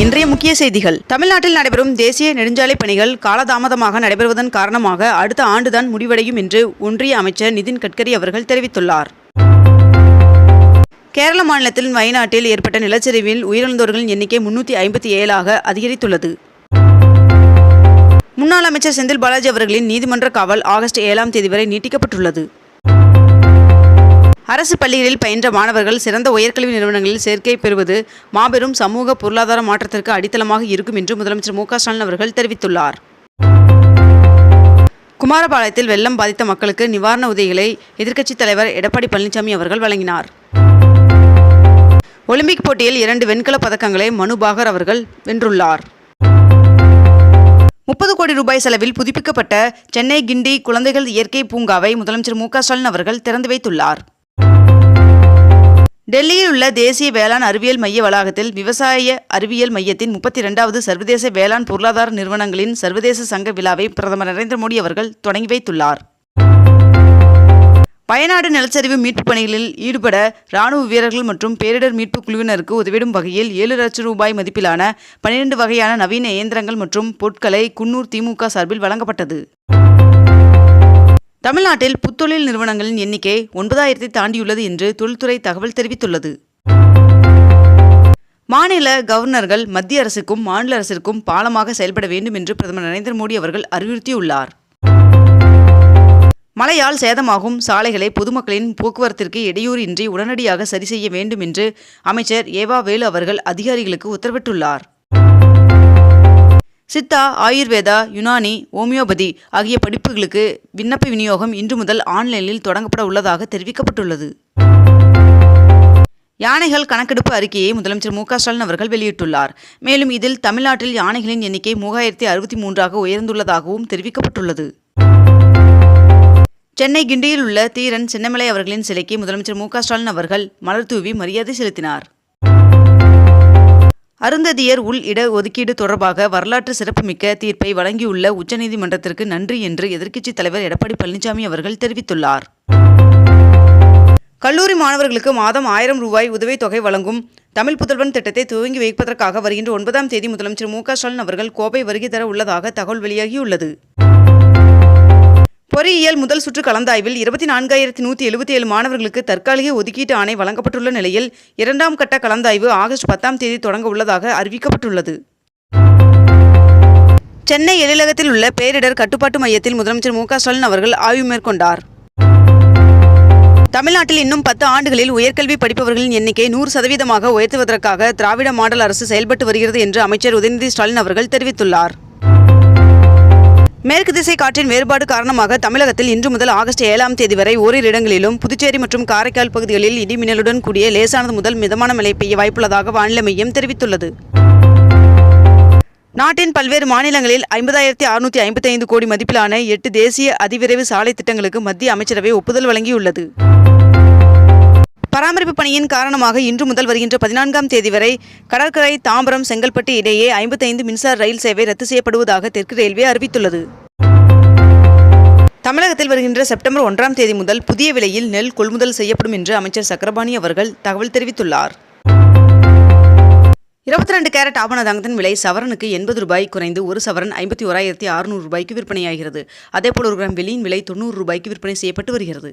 இன்றைய முக்கிய செய்திகள். தமிழ்நாட்டில் நடைபெறும் தேசிய நெடுஞ்சாலை பணிகள் காலதாமதமாக நடைபெறுவதன் காரணமாக அடுத்த ஆண்டுதான் முடிவடையும் என்று ஒன்றிய அமைச்சர் நிதின் கட்கரி அவர்கள் தெரிவித்துள்ளார். கேரள மாநிலத்தின் வயநாட்டில் ஏற்பட்ட நிலச்சரிவில் உயிரிழந்தோர்களின் எண்ணிக்கை முன்னூற்றி ஐம்பத்தி ஏழாக அதிகரித்துள்ளது. முன்னாள் அமைச்சர் செந்தில் பாலாஜி அவர்களின் நீதிமன்ற காவல் ஆகஸ்ட் ஏழாம் தேதி வரை நீட்டிக்கப்பட்டுள்ளது. அரசு பள்ளிகளில் பயின்ற மாணவர்கள் சிறந்த உயர்கல்வி நிறுவனங்களில் சேர்க்கை பெறுவது மாபெரும் சமூக பொருளாதார மாற்றத்திற்கு அடித்தளமாக இருக்கும் என்று முதலமைச்சர் மு ஸ்டாலின் அவர்கள் தெரிவித்துள்ளார். குமாரபாளையத்தில் வெள்ளம் பாதித்த மக்களுக்கு நிவாரண உதவிகளை எதிர்க்கட்சித் தலைவர் எடப்பாடி பழனிசாமி அவர்கள் வழங்கினார். ஒலிம்பிக் போட்டியில் இரண்டு வெண்கலப் பதக்கங்களை மனு பாகர் அவர்கள் வென்றுள்ளார். முப்பது கோடி ரூபாய் செலவில் புதுப்பிக்கப்பட்ட சென்னை கிண்டி குழந்தைகள் இயற்கை பூங்காவை முதலமைச்சர் மு ஸ்டாலின் அவர்கள் திறந்து வைத்துள்ளார். டெல்லியில் உள்ள தேசிய வேளாண் அறிவியல் மைய வளாகத்தில் விவசாய அறிவியல் மையத்தின் முப்பத்தி இரண்டாவது சர்வதேச வேளாண் பொருளாதார நிறுவனங்களின் சர்வதேச சங்க விழாவை பிரதமர் நரேந்திர மோடி அவர்கள் தொடங்கி வைத்துள்ளார். வயநாடு நிலச்சரிவு மீட்புப் பணிகளில் ஈடுபட ராணுவ வீரர்கள் மற்றும் பேரிடர் மீட்புக் குழுவினருக்கு உதவிடும் வகையில் ஏழு லட்சம் ரூபாய் மதிப்பிலான பனிரெண்டு வகையான நவீன இயந்திரங்கள் மற்றும் பொருட்களை குன்னூர் திமுக சார்பில் வழங்கப்பட்டது. தமிழ்நாட்டில் புத்தொழில் நிறுவனங்களின் எண்ணிக்கை ஒன்பதாயிரத்தை தாண்டியுள்ளது என்று தொழில்துறை தகவல் தெரிவித்துள்ளது. மாநில கவர்னர்கள் மத்திய அரசுக்கும் மாநில அரசிற்கும் பாலமாக செயல்பட வேண்டும் என்று பிரதமர் நரேந்திர மோடி அவர்கள் அறிவுறுத்தியுள்ளார். மழையால் சேதமாகும் சாலைகளை பொதுமக்களின் போக்குவரத்திற்கு இடையூறு இன்றி உடனடியாக சரி செய்ய வேண்டும் என்று அமைச்சர் ஏவா வேலு அவர்கள் அதிகாரிகளுக்கு உத்தரவிட்டுள்ளார். சித்தா ஆயுர்வேதா யுனானி ஓமியோபதி ஆகிய படிப்புகளுக்கு விண்ணப்ப விநியோகம் இன்று முதல் ஆன்லைனில் தொடங்கப்பட உள்ளதாக தெரிவிக்கப்பட்டுள்ளது. யானைகள் கணக்கெடுப்பு அறிக்கையை முதலமைச்சர் மு ஸ்டாலின் அவர்கள் வெளியிட்டுள்ளார். மேலும் இதில் தமிழ்நாட்டில் யானைகளின் எண்ணிக்கை மூவாயிரத்தி அறுபத்தி மூன்றாக உயர்ந்துள்ளதாகவும் தெரிவிக்கப்பட்டுள்ளது. சென்னை கிண்டியில் உள்ள தீரன் சின்னமலை அவர்களின் சிலைக்கு முதலமைச்சர் மு ஸ்டாலின் அவர்கள் மலர் தூவி மரியாதை செலுத்தினார். அருந்ததியர் உள் இட ஒதுக்கீடு தொடர்பாக வரலாற்று சிறப்புமிக்க தீர்ப்பை வழங்கியுள்ள உச்சநீதிமன்றத்திற்கு நன்றி என்று எதிர்க்கட்சித் தலைவர் எடப்பாடி பழனிசாமி அவர்கள் தெரிவித்துள்ளார். கல்லூரி மாணவர்களுக்கு மாதம் ஆயிரம் ரூபாய் உதவித்தொகை வழங்கும் தமிழ் புதல்வன் திட்டத்தை துவங்கி வைப்பதற்காக வருகின்ற ஒன்பதாம் தேதி முதலமைச்சர் மு க ஸ்டாலின் அவர்கள் கோவை வருகை தர உள்ளதாக தகவல் வெளியாகியுள்ளது. பொறியியல் முதல் சுற்று கலந்தாய்வில் இருபத்தி நான்காயிரத்தி நூற்றி எழுபத்தி ஏழு மாணவர்களுக்கு தற்காலிக ஒதுக்கீட்டு ஆணை வழங்கப்பட்டுள்ள நிலையில் இரண்டாம் கட்ட கலந்தாய்வு ஆகஸ்ட் பத்தாம் தேதி தொடங்க உள்ளதாக அறிவிக்கப்பட்டுள்ளது. சென்னை எழிலகத்தில் உள்ள பேரிடர் கட்டுப்பாட்டு மையத்தில் முதலமைச்சர் மு ஸ்டாலின் அவர்கள் ஆய்வு மேற்கொண்டார். தமிழ்நாட்டில் இன்னும் பத்து ஆண்டுகளில் உயர்கல்வி படிப்பவர்களின் எண்ணிக்கை நூறு சதவீதமாக உயர்த்துவதற்காக திராவிட மாடல் அரசு செயல்பட்டு வருகிறது என்று அமைச்சர் உதயநிதி ஸ்டாலின் அவர்கள் தெரிவித்துள்ளார். மேற்கு திசை காற்றின் வேறுபாடு காரணமாக தமிழகத்தில் இன்று முதல் ஆகஸ்ட் ஏழாம் தேதி வரை ஓரிரு இடங்களிலும் புதுச்சேரி மற்றும் காரைக்கால் பகுதிகளில் இடி மின்னலுடன் கூடிய லேசானது முதல் மிதமான மழை பெய்ய வாய்ப்புள்ளதாக வானிலை மையம் தெரிவித்துள்ளது. நாட்டின் பல்வேறு மாநிலங்களில் ஐம்பதாயிரத்தி அறுநூற்றி ஐம்பத்தைந்து கோடி மதிப்பிலான எட்டு தேசிய அதிவிரைவு சாலை திட்டங்களுக்கு மத்திய அமைச்சரவை ஒப்புதல் வழங்கியுள்ளது. பராமரிப்பு பணியின் காரணமாக இன்று முதல் வருகின்ற பதினான்காம் தேதி வரை கடற்கரை தாம்பரம் செங்கல்பட்டு இடையே ஐம்பத்தைந்து மின்சார ரயில் சேவை ரத்து செய்யப்படுவதாக தெற்கு ரயில்வே அறிவித்துள்ளது. தமிழகத்தில் வருகின்ற செப்டம்பர் ஒன்றாம் தேதி முதல் புதிய விலையில் நெல் கொள்முதல் செய்யப்படும் என்று அமைச்சர் சக்கரபாணி அவர்கள் தகவல் தெரிவித்துள்ளார். இருபத்தி ரெண்டு கேரட் ஆபண தங்கத்தின் விலை சவரனுக்கு எண்பது ரூபாய் குறைந்து ஒரு சவரன் ஐம்பத்தி ஓராயிரத்தி அறுநூறு ரூபாய்க்கு விற்பனையாகிறது. அதேபோல் ஒரு கிராம் வெளியின் விலை தொண்ணூறு ரூபாய்க்கு விற்பனை செய்யப்பட்டு வருகிறது.